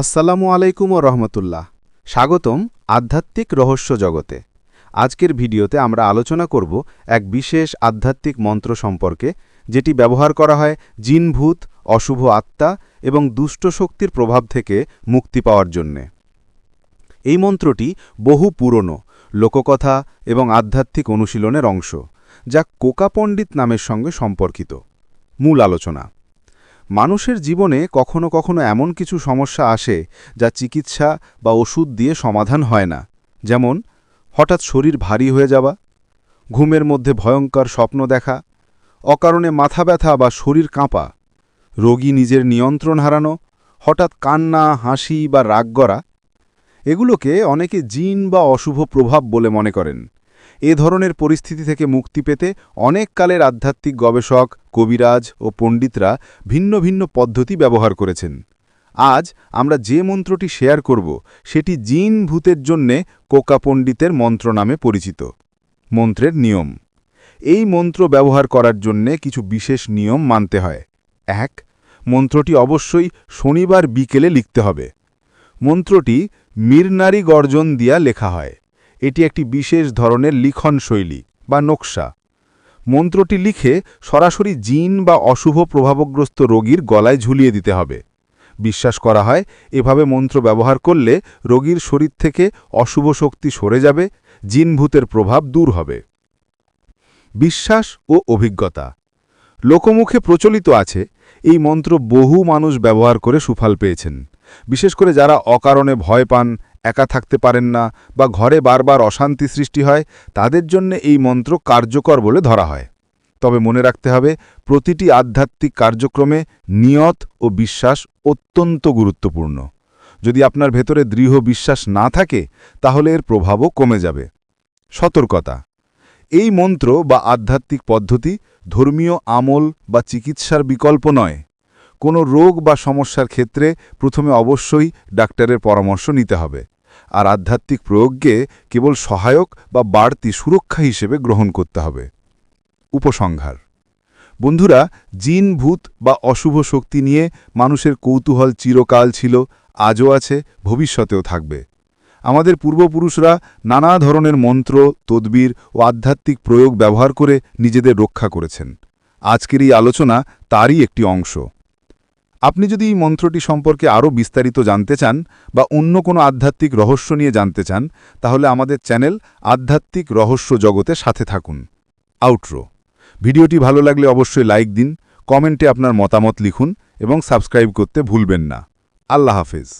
আসসালামু আলাইকুম ও রহমতুল্লাহ। স্বাগতম আধ্যাত্মিক রহস্য জগতে। আজকের ভিডিওতে আমরা আলোচনা করব এক বিশেষ আধ্যাত্মিক মন্ত্র সম্পর্কে, যেটি ব্যবহার করা হয় জিনভূত, অশুভ আত্মা এবং দুষ্ট শক্তির প্রভাব থেকে মুক্তি পাওয়ার জন্যে। এই মন্ত্রটি বহু পুরনো, লোককথা এবং আধ্যাত্মিক অনুশীলনের অংশ, যা কোকা পণ্ডিত নামের সঙ্গে সম্পর্কিত। মূল আলোচনা। মানুষের জীবনে কখনো কখনো এমন কিছু সমস্যা আসে যা চিকিৎসা বা ওষুধ দিয়ে সমাধান হয় না। যেমন, হঠাৎ শরীর ভারী হয়ে যাওয়া, ঘুমের মধ্যে ভয়ঙ্কর স্বপ্ন দেখা, অকারণে মাথা ব্যথা বা শরীর কাঁপা, রোগী নিজের নিয়ন্ত্রণ হারানো, হঠাৎ কান্না, হাসি বা রাগ গড়া, এগুলোকে অনেকে জিন বা অশুভ প্রভাব বলে মনে করেন। এ ধরনের পরিস্থিতি থেকে মুক্তি পেতে অনেক কালের আধ্যাত্মিক গবেষক, কবিরাজ ও পণ্ডিতরা ভিন্ন ভিন্ন পদ্ধতি ব্যবহার করেছেন। আজ আমরা যে মন্ত্রটি শেয়ার করব, সেটি জিন ভূতের জন্যে কোকা পণ্ডিতের মন্ত্র নামে পরিচিত। মন্ত্রের নিয়ম। এই মন্ত্র ব্যবহার করার জন্যে কিছু বিশেষ নিয়ম মানতে হয়। এক, মন্ত্রটি অবশ্যই শনিবার বিকেলে লিখতে হবে। মন্ত্রটি মিরনারি গর্জন দিয়া লেখা হয়। এটি একটি বিশেষ ধরনের লিখন শৈলী বা নকশা। মন্ত্রটি লিখে সরাসরি জিন বা অশুভ প্রভাবগ্রস্ত রোগীর গলায় ঝুলিয়ে দিতে হবে। বিশ্বাস করা হয়, এভাবে মন্ত্র ব্যবহার করলে রোগীর শরীর থেকে অশুভ শক্তি সরে যাবে, জিনভূতের প্রভাব দূর হবে। বিশ্বাস ও অভিজ্ঞতা। লোকমুখে প্রচলিত আছে, এই মন্ত্র বহু মানুষ ব্যবহার করে সুফল পেয়েছেন। বিশেষ করে যারা অকারণে ভয় পান একা থাকতে পারেন না বা ঘরে বারবার অশান্তি সৃষ্টি হয়, তাদের জন্য এই মন্ত্র কার্যকর বলে ধরা হয়। তবে মনে রাখতে হবে, প্রতিটি আধ্যাত্মিক কার্যক্রমে নিয়ত ও বিশ্বাস অত্যন্ত গুরুত্বপূর্ণ। যদি আপনার ভেতরে দৃঢ় বিশ্বাস না থাকে, তাহলে এর প্রভাবও কমে যাবে। সতর্কতা। এই মন্ত্র বা আধ্যাত্মিক পদ্ধতি ধর্মীয় আমল বা চিকিৎসার বিকল্প নয়। কোনো রোগ বা সমস্যার ক্ষেত্রে প্রথমে অবশ্যই ডাক্তারের পরামর্শ নিতে হবে। আর আধ্যাত্মিক প্রয়োগকে কেবল সহায়ক বা বাড়তি সুরক্ষা হিসেবে গ্রহণ করতে হবে। উপসংহার। বন্ধুরা, জিন, ভূত বা অশুভ শক্তি নিয়ে মানুষের কৌতূহল চিরকাল ছিল, আজও আছে, ভবিষ্যতেও থাকবে। আমাদের পূর্বপুরুষরা নানা ধরনের মন্ত্র, তদ্বির ও আধ্যাত্মিক প্রয়োগ ব্যবহার করে নিজেদের রক্ষা করেছেন। আজকের এই আলোচনা তারই একটি অংশ। আপনি যদি এই মন্ত্রটি সম্পর্কে আরও বিস্তারিত জানতে চান বা অন্য কোনো আধ্যাত্মিক রহস্য নিয়ে জানতে চান, তাহলে আমাদের চ্যানেল আধ্যাত্মিক রহস্য জগতে সাথে থাকুন। আউটরো। ভিডিওটি ভালো লাগলে অবশ্যই লাইক দিন, কমেন্টে আপনার মতামত লিখুন এবং সাবস্ক্রাইব করতে ভুলবেন না। আল্লাহ হাফেজ।